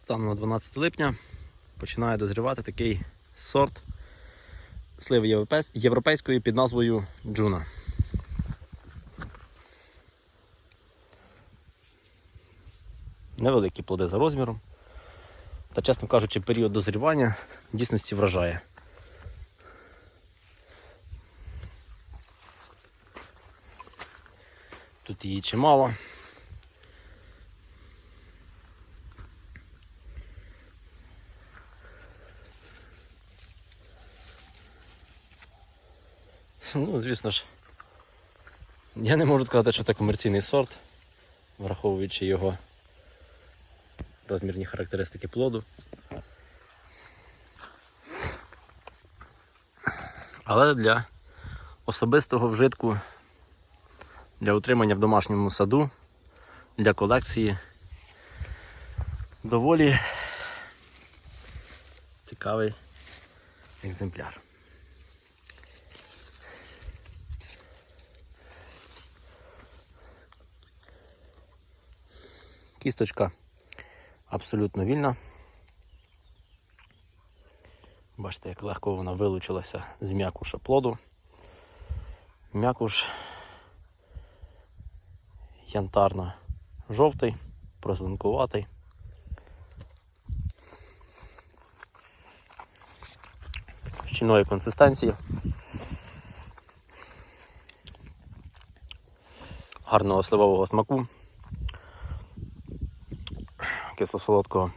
Станом на 12 липня починає дозрівати такий сорт сливи європейської під назвою Джуна. Невеликі плоди за розміром. Та, чесно кажучи, період дозрівання в дійсності вражає. Тут її чимало. Ну, звісно ж, я не можу сказати, що це комерційний сорт, враховуючи його розмірні характеристики плоду. Але для особистого вжитку, для утримання в домашньому саду, для колекції доволі цікавий екземпляр. Кісточка абсолютно вільна. Бачите, як легко вона вилучилася з м'якуша плоду. М'якуш янтарно-жовтий, прозеленкуватий. Щільної консистенції. Гарного сливового смаку. Кисло-солодкого.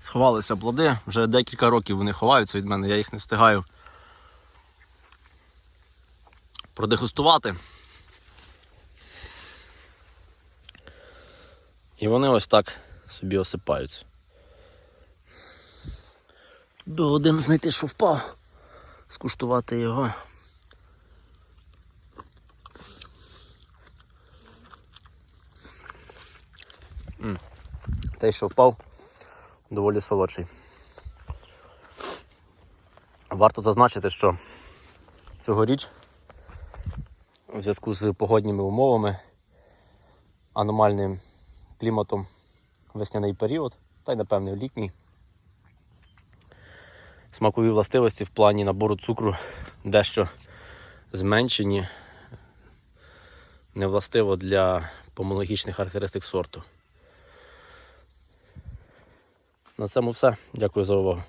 Сховалися плоди, вже декілька років вони ховаються від мене, я їх не встигаю продегустувати. І вони ось так собі осипаються. Би один знайти, що впав, скуштувати його. М. Той, що впав, доволі солодший. Варто зазначити, що цьогоріч у зв'язку з погодніми умовами, аномальним кліматом весняний період, та й напевне літній, смакові властивості в плані набору цукру дещо зменшені, невластиво для помологічних характеристик сорту. На цьому все. Дякую за увагу.